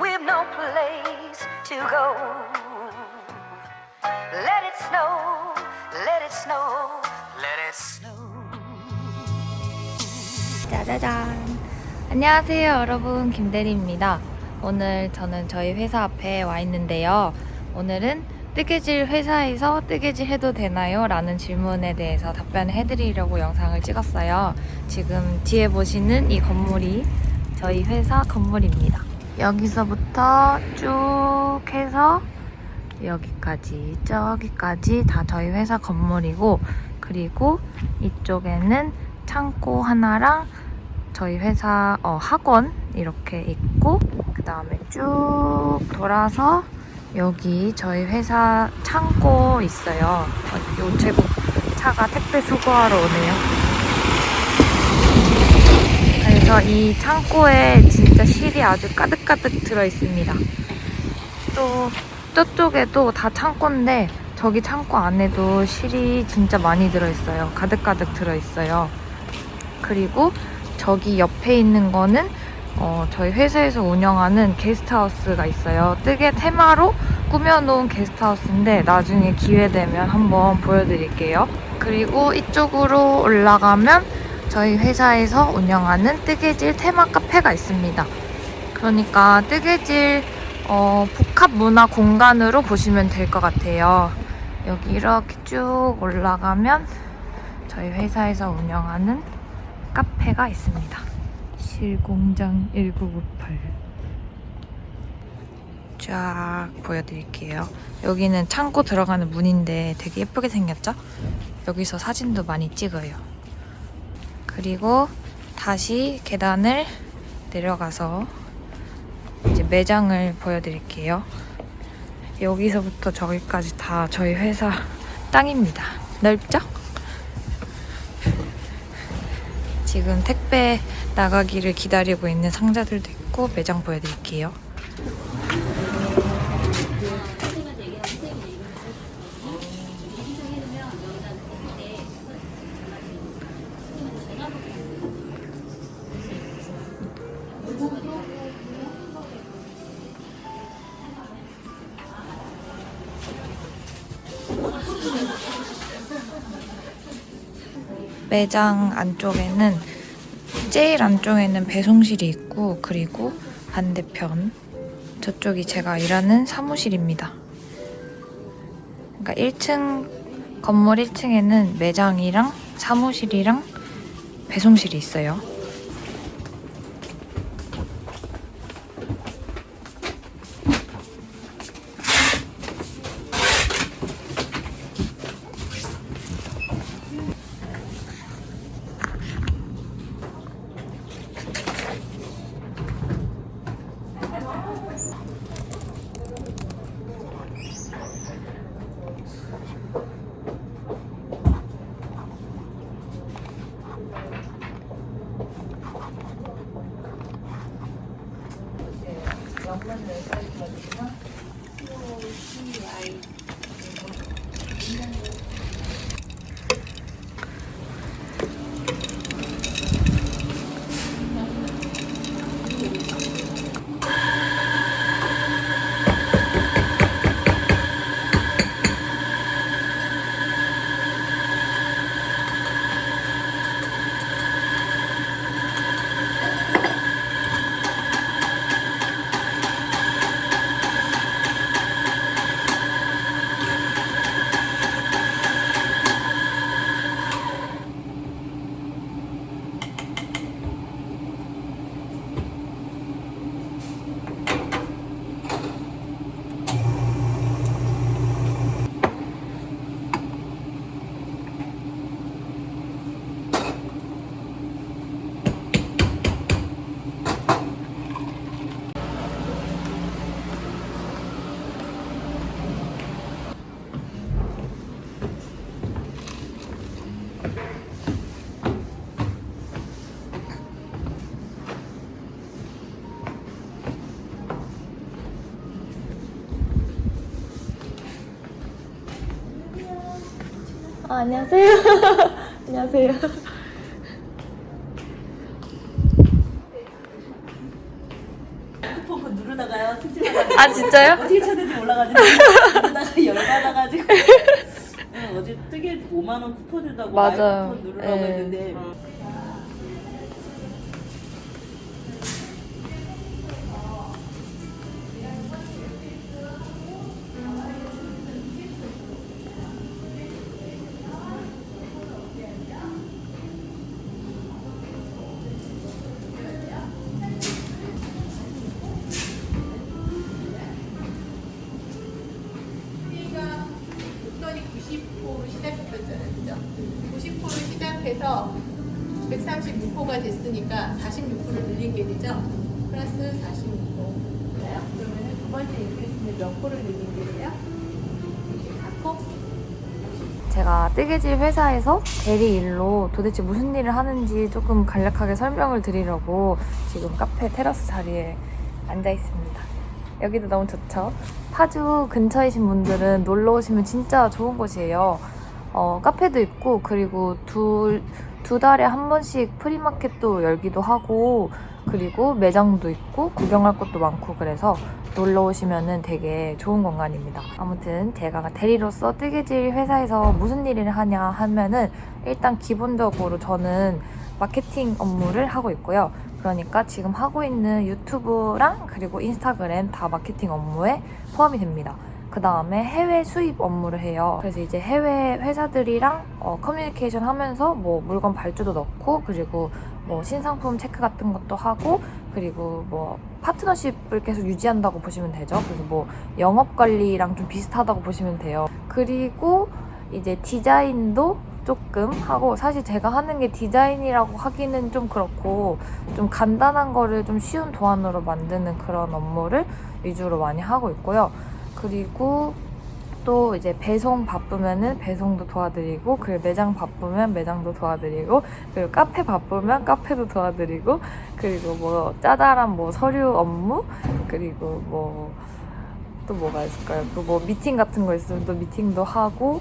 We've no place to go, let it snow, let it snow, let it snow. 짜자잔. 안녕하세요, 여러분. 김대리입니다. 오늘 저는 저희 회사 앞에 와 있는데요. 오늘은 뜨개질 회사에서 뜨개질 해도 되나요? 라는 질문에 대해서 답변을 해드리려고 영상을 찍었어요. 지금 뒤에 보시는 이 건물이 저희 회사 건물입니다. 여기서부터 쭉 해서 여기까지, 저기까지 다 저희 회사 건물이고, 그리고 이쪽에는 창고 하나랑 저희 회사 어, 학원 이렇게 있고 그 다음에 쭉 돌아서 여기 저희 회사 창고 있어요. 어, 요체국 차가 택배 수거하러 오네요. 그래서 이 창고에 진짜 실이 아주 가득가득 들어 있습니다. 또 저쪽에도 다 창고인데 저기 창고 안에도 실이 진짜 많이 들어 있어요. 가득가득 들어 있어요. 그리고 저기 옆에 있는 거는 어, 저희 회사에서 운영하는 게스트하우스가 있어요. 뜨개 테마로 꾸며놓은 게스트하우스인데 나중에 기회 되면 한번 보여드릴게요. 그리고 이쪽으로 올라가면 저희 회사에서 운영하는 뜨개질 테마 카페가 있습니다. 그러니까 뜨개질 어, 복합 문화 공간으로 보시면 될 것 같아요. 여기 이렇게 쭉 올라가면 저희 회사에서 운영하는 카페가 있습니다. 실공장 1998. 쫙 보여드릴게요. 여기는 창고 들어가는 문인데 되게 예쁘게 생겼죠? 여기서 사진도 많이 찍어요. 그리고 다시 계단을 내려가서 이제 매장을 보여드릴게요. 여기서부터 저기까지 다 저희 회사 땅입니다. 넓죠? 지금 택배 나가기를 기다리고 있는 상자들도 있고 매장 보여드릴게요. 매장 안쪽에는 제일 안쪽에는 배송실이 있고 그리고 반대편 저쪽이 제가 일하는 사무실입니다. 그러니까 1층 건물 1층에는 매장이랑 사무실이랑 배송실이 있어요. 안녕하세요. 안녕하세요. 쿠폰 그 누르다가요 아, 진짜요? 어떻게 찾는지 몰라가지고 누르다가 열받아가지고 응, 어제 뜨개 5만 원 쿠폰 준다고 맞아요. 쿠폰 누르라고 예. 했는데 우 해서 136호가 됐으니까 46호를 늘린 게 되죠? 플러스 46호. 그러면 두 번째 인크리스는 몇 호를 늘린 게 돼요? 4호? 제가 뜨개질 회사에서 대리 일로 도대체 무슨 일을 하는지 조금 간략하게 설명을 드리려고 지금 카페 테라스 자리에 앉아 있습니다. 여기도 너무 좋죠? 파주 근처이신 분들은 놀러 오시면 진짜 좋은 곳이에요. 어, 카페도 있고 그리고 두, 두 달에 한 번씩 프리마켓도 열기도 하고 그리고 매장도 있고 구경할 것도 많고 그래서 놀러 오시면은 되게 좋은 공간입니다. 아무튼 제가 대리로서 뜨개질 회사에서 무슨 일을 하냐 하면은 일단 기본적으로 저는 마케팅 업무를 하고 있고요. 그러니까 지금 하고 있는 유튜브랑 그리고 인스타그램 다 마케팅 업무에 포함이 됩니다. 그 다음에 해외 수입 업무를 해요. 그래서 이제 해외 회사들이랑 어, 커뮤니케이션 하면서 뭐 물건 발주도 넣고 그리고 뭐 신상품 체크 같은 것도 하고 그리고 뭐 파트너십을 계속 유지한다고 보시면 되죠. 그래서 뭐 영업 관리랑 좀 비슷하다고 보시면 돼요. 그리고 이제 디자인도 조금 하고 사실 제가 하는 게 디자인이라고 하기는 좀 그렇고 좀 간단한 거를 좀 쉬운 도안으로 만드는 그런 업무를 위주로 많이 하고 있고요. 그리고 또 이제 배송 바쁘면은 배송도 도와드리고 그리고 매장 바쁘면 매장도 도와드리고 그리고 카페 바쁘면 카페도 도와드리고 그리고 뭐 짜잘한 뭐 서류 업무 그리고 뭐 또 뭐가 있을까요? 또 뭐 미팅 같은 거 있으면 또 미팅도 하고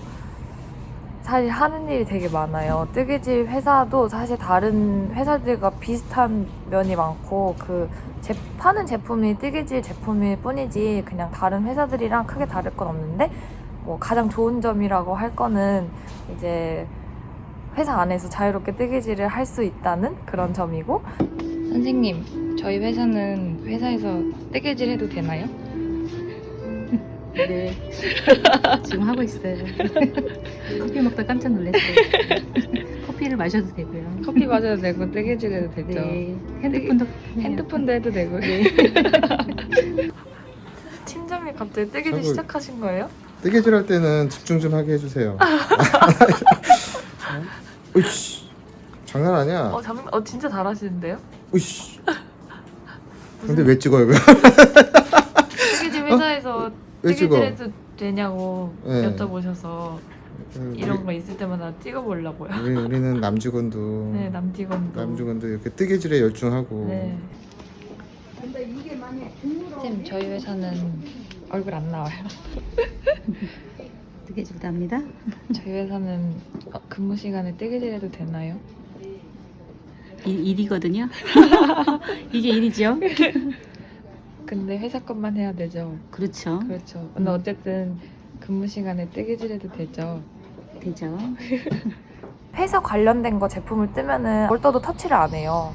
사실 하는 일이 되게 많아요. 뜨개질 회사도 사실 다른 회사들과 비슷한 면이 많고 그 제, 파는 제품이 뜨개질 제품일 뿐이지 그냥 다른 회사들이랑 크게 다를 건 없는데 뭐 가장 좋은 점이라고 할 거는 이제 회사 안에서 자유롭게 뜨개질을 할 수 있다는 그런 점이고 선생님 저희 회사는 회사에서 뜨개질 해도 되나요? 네. 지금 하고 있어요. 커피 먹다 깜짝 놀랐어요. 커피를 마셔도 되고요. 커피 마셔도 되고 뜨개질 해도 되죠? 네. 핸드폰도 핸드폰도 해도 되고 팀장님 갑자기 뜨개질 저거- 시작하신 거예요? 뜨개질 할 때는 집중 좀 하게 해주세요. 으이씨, 장난 아니야. 어, 잠, 어 진짜 잘하시는데요? 으이씨. 근데 왜 찍어요, 이거? 뜨개질 회사에서 왜 찍어? 뜨개질 해도 되냐고 네. 여쭤보셔서 이런 거 있을 때마다 찍어보려고요. 우리, 우리는 남직원도 네, 남직원도. 남직원도 이렇게 뜨개질에 열중하고 네. 쌤, 저희 회사는 얼굴 안 나와요. 뜨개질도 합니다. 저희 회사는 어, 근무 시간에 뜨개질 해도 되나요? 일, 일이거든요. 이게 일이죠. 근데 회사 것만 해야 되죠. 그렇죠. 그렇죠. 근데 어쨌든 근무 시간에 뜨개질 해도 되죠. 되죠. 회사 관련된 거 제품을 뜨면은 얼떠도 터치를 안 해요.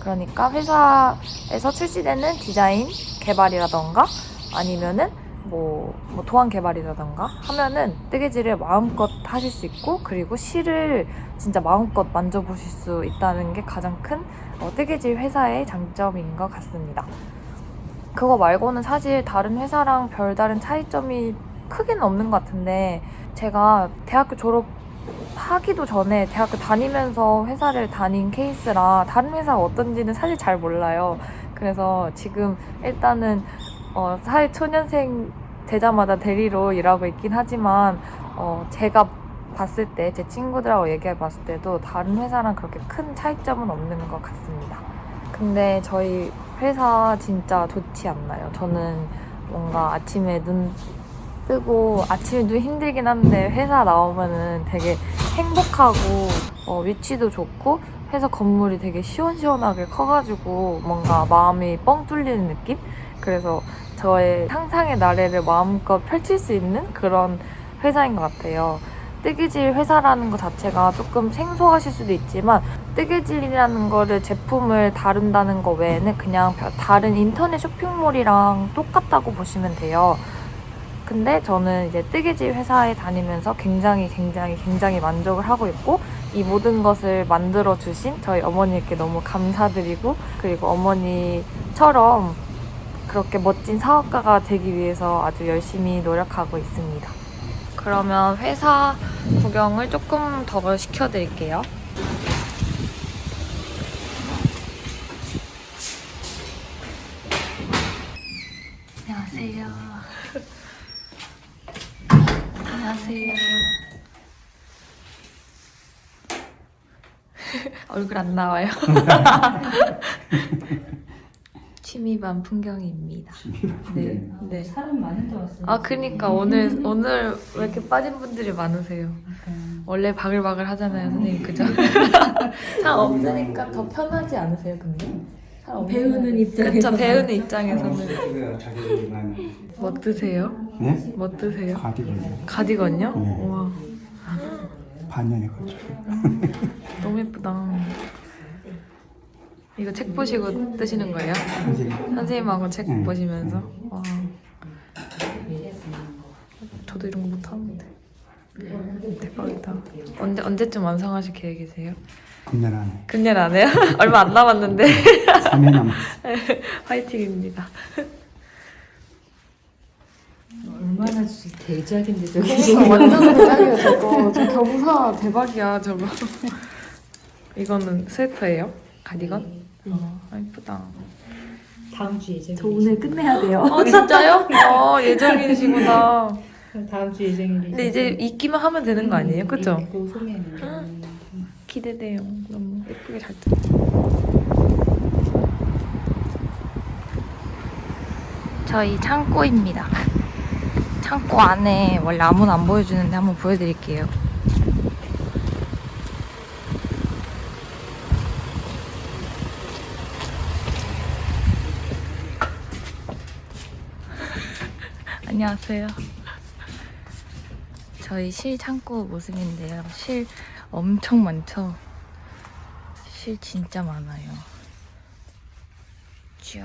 그러니까 회사에서 출시되는 디자인 개발이라던가 아니면은 뭐, 뭐 도안 개발이라던가 하면은 뜨개질을 마음껏 하실 수 있고 그리고 실을 진짜 마음껏 만져보실 수 있다는 게 가장 큰 어, 뜨개질 회사의 장점인 것 같습니다. 그거 말고는 사실 다른 회사랑 별다른 차이점이 크게는 없는 것 같은데 제가 대학교 졸업 하기도 전에 대학교 다니면서 회사를 다닌 케이스라 다른 회사가 어떤지는 사실 잘 몰라요. 그래서 지금 일단은 어, 사회 초년생 되자마자 대리로 일하고 있긴 하지만 어, 제가 봤을 때 제 친구들하고 얘기해 봤을 때도 다른 회사랑 그렇게 큰 차이점은 없는 것 같습니다. 근데 저희 회사 진짜 좋지 않나요? 저는 뭔가 아침에 눈 뜨고 아침에 좀 힘들긴 한데 회사 나오면은 되게 행복하고 어, 위치도 좋고 회사 건물이 되게 시원시원하게 커가지고 뭔가 마음이 뻥 뚫리는 느낌? 그래서 저의 상상의 나래를 마음껏 펼칠 수 있는 그런 회사인 것 같아요. 뜨개질 회사라는 것 자체가 조금 생소하실 수도 있지만 뜨개질이라는 거를 제품을 다룬다는 거 외에는 그냥 다른 인터넷 쇼핑몰이랑 똑같다고 보시면 돼요. 근데 저는 이제 뜨개질 회사에 다니면서 굉장히 굉장히 굉장히 만족을 하고 있고 이 모든 것을 만들어 주신 저희 어머니께 너무 감사드리고 그리고 어머니처럼 그렇게 멋진 사업가가 되기 위해서 아주 열심히 노력하고 있습니다. 그러면 회사 구경을 조금 더 시켜드릴게요. 안녕하세요. 안녕하세요. 얼굴 안 나와요. 취미반 풍경입니다. 네, 네. 사람 많은데 왔어요. 아, 그니까 오늘 오늘 왜 이렇게 빠진 분들이 많으세요? 원래 바글바글 하잖아요, 선생님 그죠? 사람 없으니까 더 편하지 않으세요, 근데? 없는 배우는 입장에서. 그쵸, 배우는 입장에서는 자기들만. 뭐 드세요? 네? 뭐 드세요? 가디건 가디건요? 네. 우와, 반년에 걸쳐. 너무 예쁘다. 이거 책 보시고 뜨시는 거예요? 선생님. 선생님하고 책 응. 보시면서? 와. 저도 이런 거 못하는데. 대박이다. 언제, 언제쯤 완성하실 계획이세요? 금년 안에 금년 안 해요? 얼마 안 남았는데. 3회 남았어. 화이팅입니다. 얼마나 대작인데 저거. 그러니까 완전 대박이야 저거. 저 경사 대박이야 저거. 이거는 스웨터예요? 가디건? 어, 아, 이쁘다. 다음 주 예정. 저 오늘 끝내야 돼요. 어 진짜요? 어 예정이시구나. 다음 주 예정일이. 근데 이제 입기만 하면 되는 거 아니에요? 그쵸? 입고 소매는. 기대돼요. 너무 예쁘게 잘 뜬. 저희 창고입니다. 창고 안에 원래 아무나 안 보여주는데 한번 보여드릴게요. 안녕하세요. 저희 실 창고 모습인데요. 실 엄청 많죠? 실 진짜 많아요. 쫙.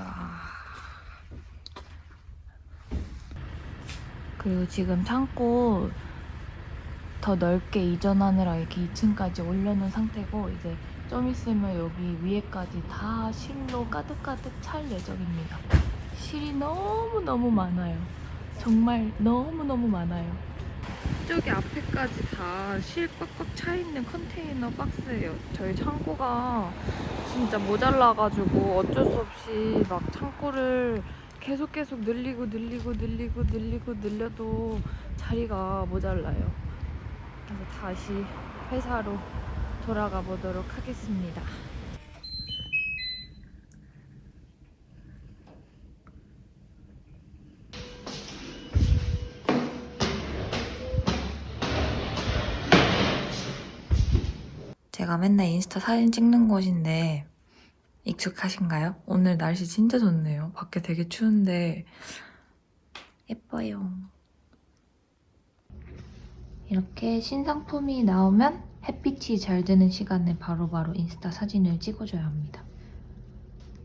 그리고 지금 창고 더 넓게 이전하느라 이렇게 2층까지 올려놓은 상태고 이제 좀 있으면 여기 위에까지 다 실로 가득가득 찰 예정입니다. 실이 너무너무 많아요. 정말 너무너무 많아요. 저기 앞에까지 다 실 꽉꽉 차 있는 컨테이너 박스예요. 저희 창고가 진짜 모자라가지고 어쩔 수 없이 막 창고를 계속 계속 늘리고 늘리고 늘리고 늘리고 늘려도 자리가 모자라요. 그래서 다시 회사로 돌아가 보도록 하겠습니다. 제가 맨날 인스타 사진 찍는 곳인데 익숙하신가요? 오늘 날씨 진짜 좋네요. 밖에 되게 추운데 예뻐요. 이렇게 신상품이 나오면 햇빛이 잘 드는 시간에 바로바로 인스타 사진을 찍어줘야 합니다.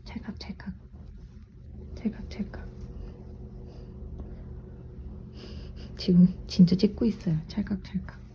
찰칵찰칵. 찰칵찰칵. 지금 진짜 찍고 있어요. 찰칵찰칵.